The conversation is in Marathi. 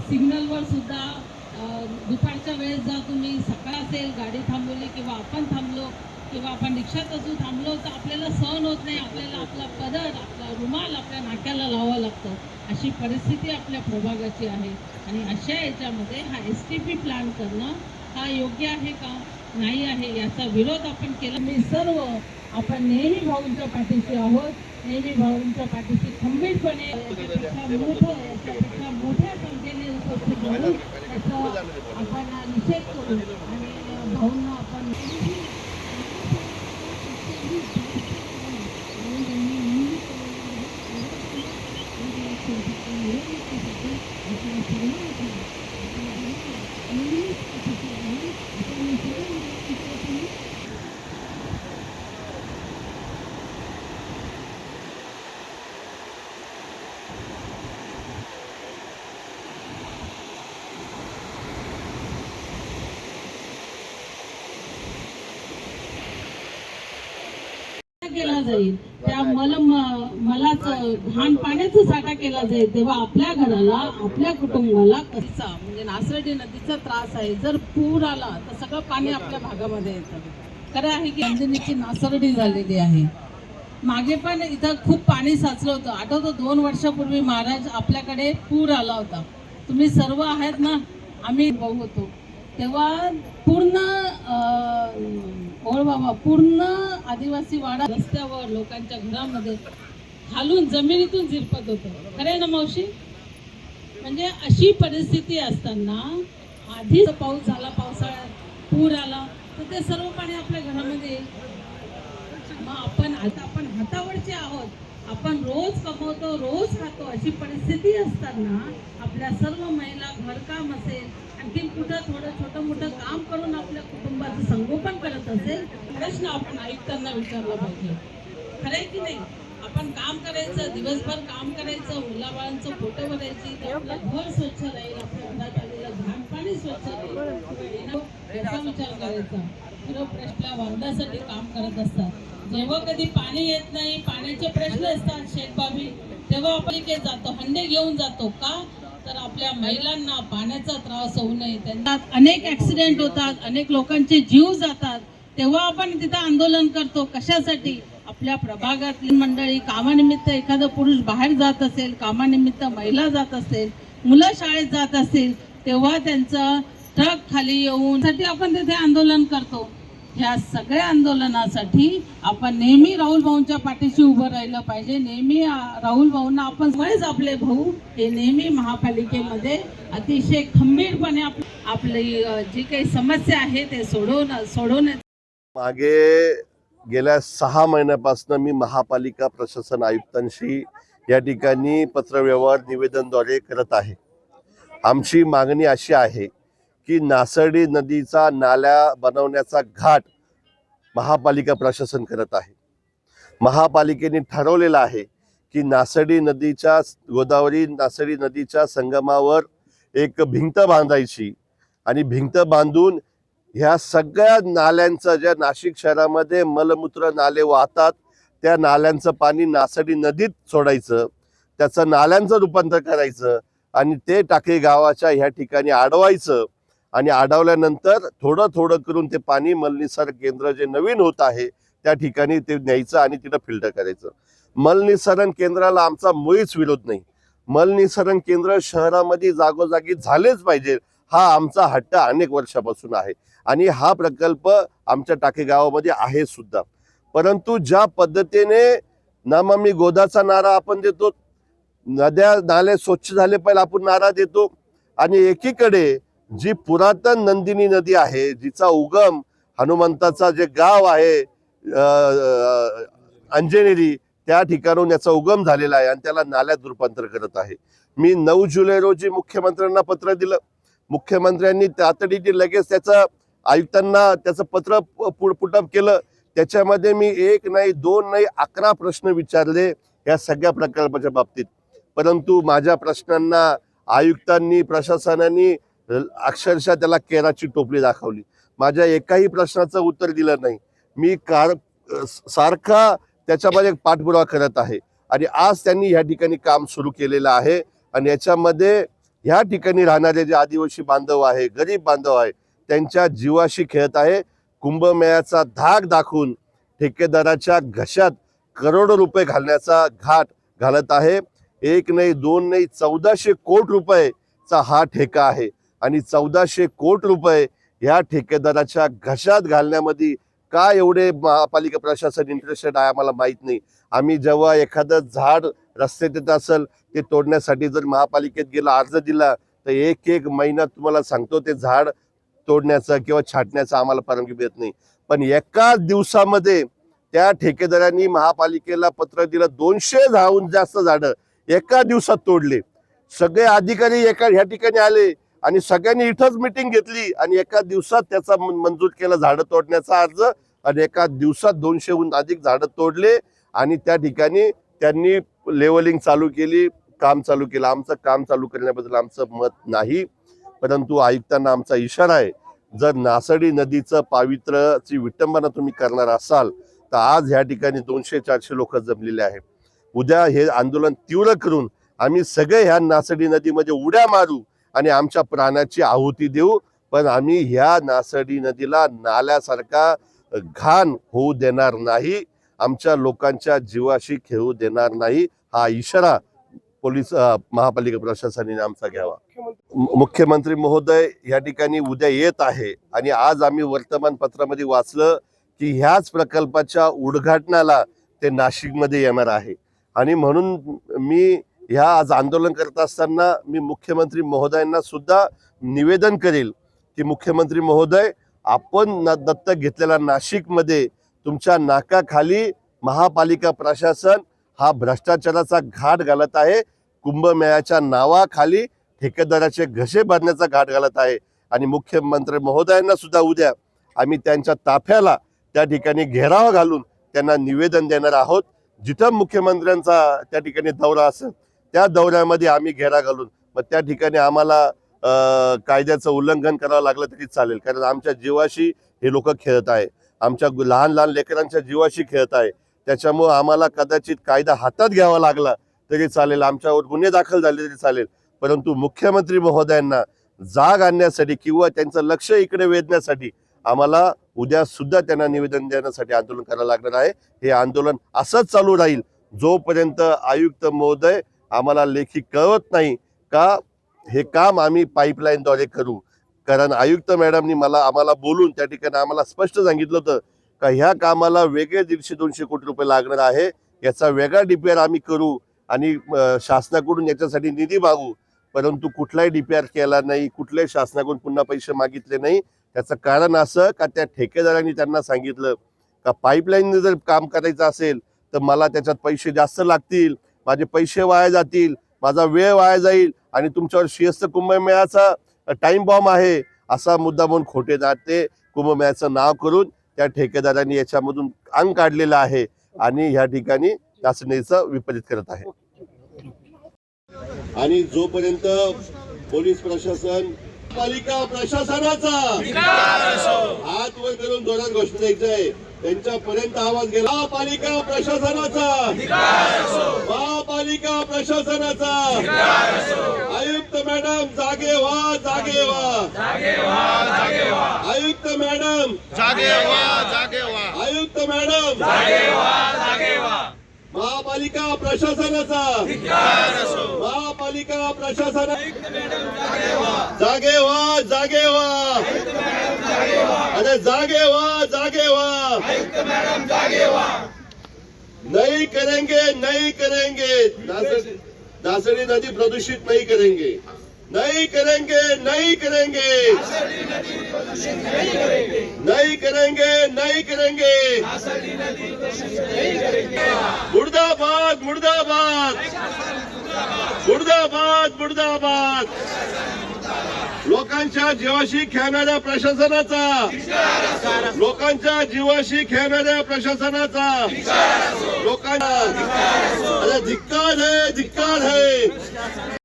सिग्नलवर सुद्धा दुपारच्या वेळेस जर तुम्ही सकाळ असेल गाडी थांबवली किंवा आपण थांबलो किंवा आपण रिक्षात असू थांबलो तर आपल्याला सहन होत नाही. आपल्याला आपला पदर आपला रुमाल आपल्या नाक्याला लावावा लागतो. अशी परिस्थिती आपल्या प्रभागाची आहे. आणि अशा याच्यामध्ये हा एस टी पी प्लॅन करणं हा योग्य आहे का? नाही आहे याचा विरोध आपण केला. मी सर्व आपण नेहमी भाऊंच्या पाठीशी आहोत. नेहमी भाऊंच्या पाठीशी खंबीरपणे. याच्यापेक्षा मोठं याच्यापेक्षा मोठ्या संख्येने उपस्थित राहू याचा आपण निषेध करू आणि भाऊंना आपण केला जाईल. त्या मल मलाच घाण पाण्याचा साठा केला जाईल तेव्हा आपल्या घराला आपल्या कुटुंबाला कसा म्हणजे नासर्डी नदीचा त्रास आहे. जर पूर आला तर सगळं पाणी आपल्या भागामध्ये येतं. खरं आहे की अंजनीची नासरडी झालेली आहे. मागे पण इथं खूप पाणी साचलं होतं. आठवतं दोन वर्षापूर्वी महाराज आपल्याकडे पूर आला होता. तुम्ही सर्व आहेत ना? आम्ही भाऊ होतो. तेव्हा पूर्ण अं, बाबा पूर्ण आदिवासी वाडा रस्त्यावर लोकांच्या घरामध्ये घालून जमिनीतून झिरपत होतं. खरे ना मावशी? म्हणजे अशी परिस्थिती असताना आधीच पाऊस झाला पावसाळ्यात पूर आला तर ते सर्व पाणी आपल्या घरामध्ये येईल. मग आपण आता आपण हातावरचे आहोत. आपण रोज कमवतो रोज खातो अशी परिस्थिती असताना आपल्या सर्व महिला घरकाम असेल आणखी कुठं थोडं छोटं मोठं काम करून आपल्या कुटुंबाचं संगोपन करत असेल प्रश्न आपण आयुक्तांना विचारला पाहिजे. खरंय की नाही? आपण काम करायचं दिवसभर काम करायचं मुलाबाळांचं फोटो भरायची आपलं घर स्वच्छ राहील आपल्या घरात आलेलं घाण पाणी स्वच्छ राहील. याचा विचार करायचा. खरं प्रश्न वांदासाठी काम करत असतात. जेव्हा कधी पाणी येत नाही पाण्याचे प्रश्न असतात शेतबाबी. तेव्हा आपण जातो हंडे घेऊन जातो का? तर आपल्या महिलांना पाण्याचा त्रास होऊ नये. त्यांना अनेक ऍक्सिडेंट होतात अनेक लोकांचे जीव जातात. तेव्हा आपण तिथं आंदोलन करतो. कशासाठी? आपल्या प्रभागातली मंडळी कामानिमित्त एखादा पुरुष बाहेर जात असेल कामानिमित्त महिला जात असेल मुलं शाळेत जात असतील तेव्हा त्यांचं ट्रक खाली येऊन साठी आपण तिथे आंदोलन करतो. ह्या सगळ्या आंदोलनासाठी आपण नेहमी राहुल भाऊंच्या पाठीशी उभं राहिलं पाहिजे. नेहमी राहुल भाऊंना आपण सगळेच आपले भाऊ हे नेहमी महापालिकेमध्ये अतिशय खंबीरपणे आपली जी काही समस्या आहे ते सोडवून सोडवण्यात मागे गेल्या सहा महिन्यापासून मी महापालिका प्रशासन आयुक्तांशी या ठिकाणी पत्रव्यवहार निवेदनद्वारे करत आहे. आमची मागणी अशी आहे की नासडी नदीचा नाल्या बनवण्याचा घाट महापालिका प्रशासन करत आहे. महापालिकेने ठरवलेलं आहे की नासडी नदीच्या गोदावरी नासडी नदीच्या संगमावर एक भिंत बांधायची आणि भिंत बांधून ह्या सगळ्या नाल्यांचं ज्या नाशिक शहरामध्ये मलमूत्र नाले वाहतात त्या नाल्यांचं पाणी नासडी नदीत सोडायचं त्याचं नाल्यांचं रूपांतर करायचं आणि ते टाके गावाच्या ह्या ठिकाणी अडवायचं आणि अडवल्यानंतर थोडं थोडं करून ते पाणी मलनिसार केंद्र जे नवीन होत आहे त्या ठिकाणी ते न्यायचं आणि तिथं फिल्टर करायचं. मलनिसरण केंद्राला आमचा मुळीच विरोध नाही. मलनिसरण केंद्र शहरामध्ये जागोजागी झालेच पाहिजे हा आमचा हट्ट अनेक वर्षापासून आहे. आणि हा प्रकल्प आमच्या टाके गावामध्ये आहे सुद्धा. परंतु ज्या पद्धतीने नामामी गोदाचा नारा आपण देतो नद्या नाले स्वच्छ झाले पाहिजे आपण नारा देतो. आणि एकीकडे जी पुरातन नंदिनी नदी आहे जिचा उगम हनुमंताचा जे गाव आहे अंजनेरी त्या ठिकाणून याचा उगम झालेला आहे आणि त्याला नाल्यात रूपांतर करत आहे. मी नऊ जुलै रोजी मुख्यमंत्र्यांना पत्र दिलं. मुख्यमंत्र्यांनी तातडीने लगेच त्याचं आयुक्तांना त्याचं पत्र पुटअप केलं. त्याच्यामध्ये मी एक नाही दोन नाही अकरा प्रश्न विचारले या सगळ्या प्रकल्पाच्या बाबतीत. परंतु माझ्या प्रश्नांना आयुक्तांनी प्रशासनाने अक्षरशः त्याला केराची टोपली दाखवली. माझ्या एकाही प्रश्नाचं उत्तर दिलं नाही. मी कार सारखा त्याच्यामध्ये पाठपुरावा करत आहे. आणि आज त्यांनी ह्या ठिकाणी काम सुरू केलेलं आहे. आणि याच्यामध्ये ह्या ठिकाणी राहणारे जे आदिवासी बांधव आहे गरीब बांधव आहे त्यांच्या जीवाशी खेळत आहे. कुंभमेळ्याचा धाक दाखवून ठेकेदाराच्या घशात करोडो रुपये घालण्याचा घाट घालत आहे. एक नाही दोन नाही चौदाशे कोट रुपयेचा हा ठेका आहे. आणि चौदाशे कोट रुपये ह्या ठेकेदाराच्या घशात घालण्यामध्ये का एवढे महापालिका प्रशासन इंटरेस्टेड आहे आम्हाला माहीत नाही. आम्ही जेव्हा एखादं झाड रस्त्यात येत असेल ते तोडण्यासाठी जर महापालिकेत गेला अर्ज दिला तर एक एक महिना तुम्हाला सांगतो ते झाड तोडण्याचं किंवा छाटण्याचं आम्हाला परवानगी मिळत नाही. पण एका दिवसामध्ये त्या ठेकेदारांनी महापालिकेला पत्र दिलं दोनशे धावून जास्त झाडं एका दिवसात तोडले. सगळे अधिकारी एका ह्या ठिकाणी आले आणि सगळ्यांनी इथंच मिटिंग घेतली आणि एका दिवसात त्याचा मंजूर केला झाडं तोडण्याचा अर्ज. आणि एका दिवसात दोनशेहून अधिक झाडं तोडले आणि त्या ठिकाणी त्यांनी लेवलिंग चालू केली काम चालू केलं. आमचं काम चालू करण्याबद्दल आमचं मत नाही परंतु आयुक्तांना आमचा इशारा आहे. जर नासडी नदीचं पावित्र्याची विटंबना तुम्ही करणार असाल तर आज ह्या ठिकाणी दोनशे चारशे लोक जमलेले आहेत. उद्या हे आंदोलन तीव्र करून आम्ही सगळे ह्या नासडी नदीमध्ये उड्या मारू आणि आमच्या प्राणाची आहुती देऊ. पण आम्ही ह्या नासडी नदीला नाल्यासारखा घाण होऊ देणार नाही. आमच्या लोकांच्या जीवाशी खेळू देणार नाही. हा इशारा पोलीस महापालिका प्रशासनाने आमचा घ्यावा. मुख्यमंत्री महोदय या ठिकाणी उद्या येत आहे आणि आज आम्ही वर्तमानपत्रामध्ये वाचलं की ह्याच प्रकल्पाच्या उद्घाटनाला ते नाशिकमध्ये येणार आहे. आणि म्हणून मी ह्या आज आंदोलन करत असताना मी मुख्यमंत्री महोदयांना सुद्धा निवेदन करेल की मुख्यमंत्री महोदय आपण न- दत्तक घेतलेला नाशिकमध्ये तुमच्या नाकाखाली महापालिका प्रशासन हा भ्रष्टाचाराचा घाट घालत आहे. कुंभमेळ्याच्या नावाखाली ठेकेदाराचे घसे भरण्याचा घाट घालत आहे. आणि मुख्यमंत्री महोदयांना सुद्धा उद्या आम्ही त्यांच्या ताफ्याला त्या ठिकाणी घेराव घालून त्यांना निवेदन देणार आहोत. जिथं मुख्यमंत्र्यांचा त्या ठिकाणी दौरा असेल त्या दौऱ्यामध्ये आम्ही घेरा घालून मग त्या ठिकाणी आम्हाला कायद्याचं उल्लंघन करावं लागलं तरी चालेल. कारण आमच्या जीवाशी हे लोक खेळत आहे. आमच्या लहान लहान लेकरांच्या जीवाशी खेळत आहे. त्याच्यामुळं आम्हाला कदाचित कायदा हातात घ्यावा लागला तरी चालेल. आमच्यावर गुन्हे दाखल झाले तरी चालेल. परंतु मुख्यमंत्री महोदयांना जाग आणण्यासाठी किंवा त्यांचं लक्ष इकडे वेधण्यासाठी आम्हाला उद्या सुद्धा त्यांना निवेदन देण्यासाठी आंदोलन करावं लागणार आहे. हे आंदोलन असंच चालू राहील जोपर्यंत आयुक्त महोदय आम्हाला लेखी कळवत नाही का हे काम आम्ही पाईपलाईनद्वारे करू. कारण आयुक्त मॅडमनी मला आम्हाला बोलून त्या ठिकाणी आम्हाला स्पष्ट सांगितलं होतं का ह्या कामाला वेगळे दीडशे दोनशे कोटी रुपये लागणार आहे याचा वेगळा डीपीआर आम्ही करू आणि शासनाकडून याच्यासाठी निधी मागू. परंतु कुठलाही डीपीआर केला नाही कुठल्याही शासनाकडून पुन्हा पैसे मागितले नाही. त्याचं कारण असं का त्या ठेकेदारांनी त्यांना सांगितलं का पाईपलाईनने जर काम करायचं असेल तर मला त्याच्यात पैसे जास्त लागतील. माझे पैसे वाया जातील माझा वेळ वाया जाईल आणि तुमच्यावर शिस्त कुंभमेळ्याचा टाइम बॉम्ब आहे असा मुद्दा म्हणून खोटे नाते कुंभमेळ्याचं नाव करून त्या ठेकेदारांनी याच्यामधून अंग काढलेलं आहे आणि ह्या ठिकाणी शासनेचं विपरीत करत आहे. आणि जोपर्यंत पोलीस प्रशासन पालिका प्रशासनाचा. हात वर करून जोरात घोषणा द्यायचं आहे त्यांच्यापर्यंत आवाज गेला. महापालिका प्रशासनाचा. महापालिका प्रशासनाचा. आयुक्त मॅडम जागे व्हा जागे व्हा. आयुक्त मॅडम. जागे व्हा व्हा. आयुक्त मॅडम. महापालिका प्रशासनाचा. महापालिका प्रशासन जागे व्हा जागे व्हा. अरे जागे व्हा जागे व्हा. नहीं करेंगे नहीं करेंगे. नासडी नदी प्रदूषित नहीं करेंगे. नहीं करेंगे नहीं करेंगे। नहीं करेंगे नहीं करेंगे। मुर्दाबाद मुर्दाबाद। मुर्दाबाद मुर्दाबाद। लोकांच्या जीवाशी खेळणाऱ्या प्रशासनाचा। लोकांच्या जीवाशी खेळणाऱ्या प्रशासनाचा। लोकांना अरे धिक्कार है धिक्कार है।